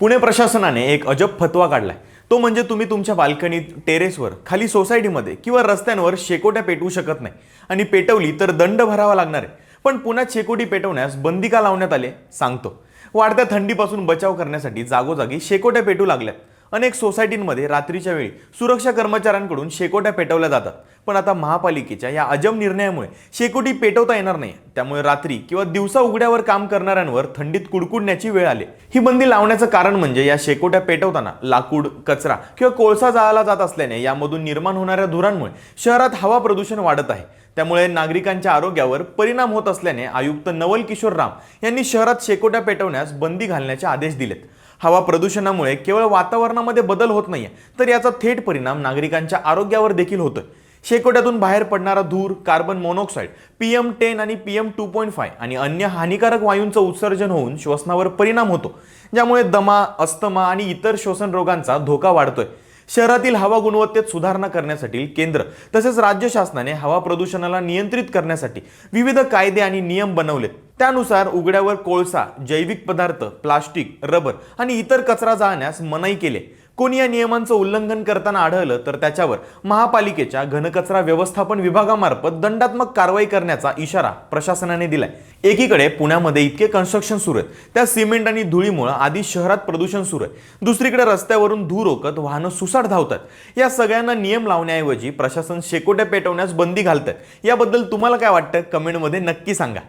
पुणे प्रशासनाने एक अजब फतवा काढलाय. तो म्हणजे तुम्ही तुमच्या बाल्कनीत टेरेसवर खाली सोसायटीमध्ये किंवा रस्त्यांवर शेकोट्या पेटवू शकत नाही. आणि पेटवली तर दंड भरावा लागणार आहे. पण पुण्यात शेकोटी पेटवण्यास बंदी का लावण्यात आले सांगतो. वाढत्या थंडीपासून बचाव करण्यासाठी जागोजागी शेकोट्या पेटू लागल्यात. अनेक सोसायटींमध्ये रात्रीच्या वेळी सुरक्षा कर्मचाऱ्यांकडून शेकोट्या पेटवल्या जातात. पण आता महापालिकेच्या या अजब निर्णयामुळे शेकोटी पेटवता येणार नाही. त्यामुळे रात्री किंवा दिवसा उघड्यावर काम करणाऱ्यांवर थंडीत कुडकुडण्याची वेळ आली. ही बंदी लावण्याचं कारण म्हणजे या शेकोट्या पेटवताना लाकूड कचरा किंवा कोळसा जाळला जात असल्याने यामधून निर्माण होणाऱ्या धुरांमुळे शहरात हवा प्रदूषण वाढत आहे. त्यामुळे नागरिकांच्या आरोग्यावर परिणाम होत असल्याने आयुक्त नवल किशोर राम यांनी शहरात शेकोट्या पेटवण्यास बंदी घालण्याचे आदेश दिलेत. हवा प्रदूषणामुळे केवळ वातावरणामध्ये बदल होत नाही तर याचा थेट परिणाम नागरिकांच्या आरोग्यावर देखील होतोय. शेकोट्यातून बाहेर पडणारा धूर carbon monoxide P M ten आणि P M two point five आणि अन्य हानिकारक वायूंचं उत्सर्जन होऊन श्वसनावर परिणाम होतो ज्यामुळे दमा अस्थमा आणि इतर श्वसन रोगांचा धोका वाढतोय. शहरातील हवा गुणवत्तेत सुधारणा करण्यासाठी केंद्र तसेच राज्य शासनाने हवा प्रदूषणाला नियंत्रित करण्यासाठी विविध कायदे आणि नियम बनवलेत. त्यानुसार उघड्यावर कोळसा जैविक पदार्थ प्लास्टिक रबर आणि इतर कचरा जाळण्यास मनाई केले. कोणी या नियमांचं उल्लंघन करताना आढळलं तर त्याच्यावर महापालिकेच्या घनकचरा व्यवस्थापन विभागामार्फत दंडात्मक कारवाई करण्याचा इशारा प्रशासनाने दिलाय. एकीकडे पुण्यामध्ये इतके कन्स्ट्रक्शन सुरू आहेत. त्या सिमेंट आणि धुळीमुळे आधी शहरात प्रदूषण सुरू आहे. दुसरीकडे रस्त्यावरून धूर रोकत वाहनं सुसाट धावतात. या सगळ्यांना नियम लावण्याऐवजी प्रशासन शेकोट्या पेटवण्यास बंदी घालतात याबद्दल तुम्हाला काय वाटतं? कमेंटमध्ये नक्की सांगा.